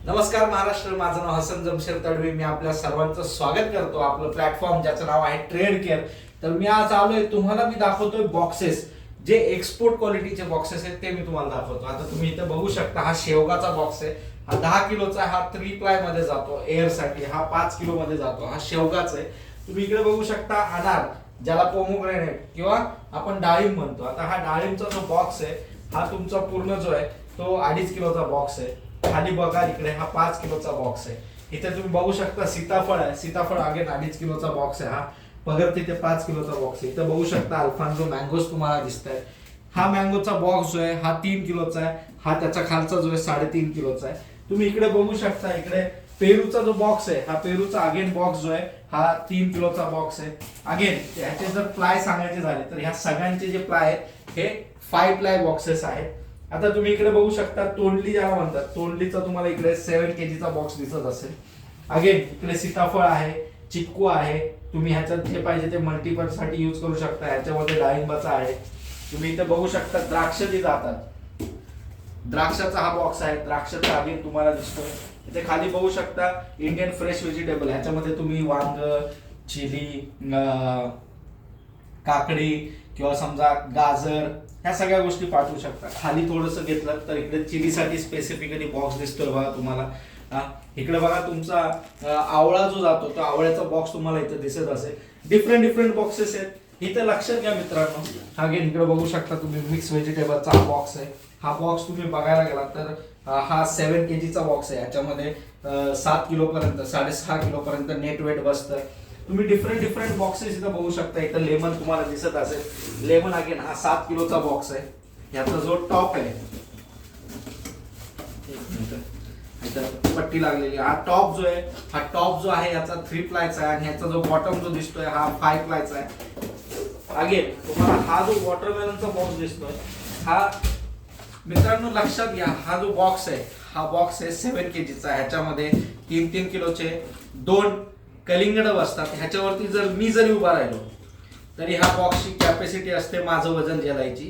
नमस्कार महाराष्ट्र माझं नाव हसन जमशेर तडवी. मी आपल्या सर्वांचं स्वागत करतो. आपलं प्लॅटफॉर्म ज्याचं नाव आहे ट्रेड केअर तर मी आज आलोय तुम्हाला मी दाखवतोय बॉक्सेस जे एक्सपोर्ट क्वालिटीचे बॉक्सेस आहेत ते मी तुम्हाला दाखवतो. आता तुम्ही इथे बघू शकता हा शेवगाचा बॉक्स आहे. हा दहा किलोचा हा थ्री प्लायमध्ये जातो एअरसाठी हा पाच किलो मध्ये जातो. हा शेवगाचा आहे. तुम्ही इकडे बघू शकता अनार ज्याला पोमोग्रेनेट किंवा आपण डाळिंब म्हणतो. आता हा डाळिंबचा जो बॉक्स आहे हा तुमचा पूर्ण जो आहे तो अडीच किलोचा बॉक्स आहे. खाली बघा इकडे हा पाच किलोचा बॉक्स आहे. इथे तुम्ही बघू शकता सीताफळ आहे. सीताफळ अगेन अडीच किलोचा बॉक्स आहे हा. पगर तिथे पाच किलोचा बॉक्स आहे. इथे बघू शकता अल्फान्झो मँगोज तुम्हाला दिसत आहे हा मँगोचा बॉक्स जो आहे हा तीन किलोचा आहे. हा त्याचा खालचा जो आहे साडेतीन किलोचा आहे. तुम्ही इकडे बघू शकता इकडे पेरूचा जो बॉक्स आहे हा पेरूचा अगेन बॉक्स जो आहे हा तीन किलोचा बॉक्स आहे. अगेन ह्याचे जर प्लाय सांगायचे झाले तर ह्या सगळ्यांचे जे प्लाय आहेत हे फाय प्लाय बॉक्सेस आहेत. आता तुम्ही इकडे बघू शकता तोंडली ज्याला म्हणतात तोंडलीचा तुम्हाला इकडे सेव्हन केजीचा बॉक्स दिसत असेल. अगेन इकडे सीताफळ आहे चिक्कू आहे तुम्ही ह्याच्यात जे पाहिजे ते मल्टिपलसाठी यूज करू शकता ह्याच्यामध्ये डाळिंबाचा आहे. तुम्ही इथे बघू शकता द्राक्ष जी जातात द्राक्षाचा हा बॉक्स आहे द्राक्षाचा अगेन तुम्हाला दिसतो इथे खाली बघू शकता इंडियन फ्रेश व्हेजिटेबल ह्याच्यामध्ये तुम्ही वांग चिली काकडी किंवा समजा गाजर ह्या सगळ्या गोष्टी पाठवू शकता. खाली थोडंसं घेतलं तर इकडे चिलीसाठी स्पेसिफिकली बॉक्स दिसतोय बघा तुम्हाला. इकडे बघा तुमचा आवळा जो जातो तो आवळ्याचा बॉक्स तुम्हाला इथं दिसत असेल. डिफरंट डिफरंट बॉक्सेस आहेत. इथं लक्षात घ्या मित्रांनो. अगेन इकडे बघू शकता तुम्ही. मिक्स व्हेजिटेबलचा हा बॉक्स आहे. हा बॉक्स तुम्ही बघायला गेलात तर हा सेवन के जीचा बॉक्स आहे. याच्यामध्ये सात किलोपर्यंत साडेसहा किलोपर्यंत नेट वेट बसतं तुम्ही डिफरंट डिफरंट बॉक्सेस इथं बघू शकता. इथं लेमन तुम्हाला दिसत असेल. लेमन अगेन हा सात किलोचा बॉक्स आहे. याचा जो टॉप आहे. पट्टी लागलेली आहे. हा टॉप जो आहे हा टॉप जो आहे याचा थ्री प्लायचा आहे. आणि ह्याचा जो बॉटम जो दिसतोय हा फाय प्लायचा आहे. अगेन तुम्हाला हा जो वॉटरमेलनचा बॉक्स दिसतोय हा मित्रांनो लक्षात घ्या हा जो बॉक्स आहे हा बॉक्स आहे सेव्हन के जीचा ह्याच्यामध्ये तीन तीन किलोचे दोन कलिंगड असतात ह्याच्यावरती जर मी जरी उभा राहिलो तरी ह्या बॉक्सची कॅपॅसिटी असते माझं वजन झेलायची.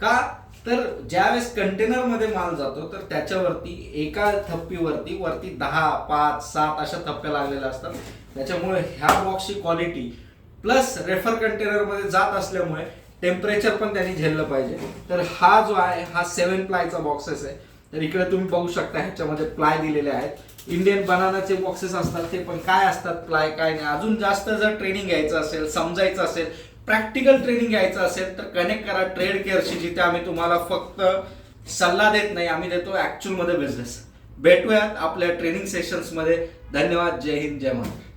का? तर ज्यावेळेस कंटेनरमध्ये माल जातो तर त्याच्यावरती एका थप्पीवरती वरती दहा पाच सात अशा थप्प्या लागलेल्या असतात. त्याच्यामुळे ह्या बॉक्सची क्वालिटी प्लस रेफर कंटेनरमध्ये जात असल्यामुळे टेम्परेचर पण त्यांनी झेललं पाहिजे. तर हा जो आहे हा सेवन प्लायचा बॉक्सेस आहे. तर इकडे तुम्ही बघू शकता ह्याच्यामध्ये प्लाय दिलेले आहेत. इंडियन बनानाचे बॉक्सेस असतात ते पण काय असतात प्लाय काय नाही. अजून जास्त जर ट्रेनिंग घ्यायचं असेल समजायचं असेल प्रॅक्टिकल ट्रेनिंग घ्यायचं असेल तर कनेक्ट करा ट्रेड केअरशी जिथे आम्ही तुम्हाला फक्त सल्ला देत नाही आम्ही देतो ऍक्च्युअलमध्ये बिझनेस भेटूयात आपल्या ट्रेनिंग सेशन्समध्ये. धन्यवाद. जय हिंद. जय महाराष्ट्र.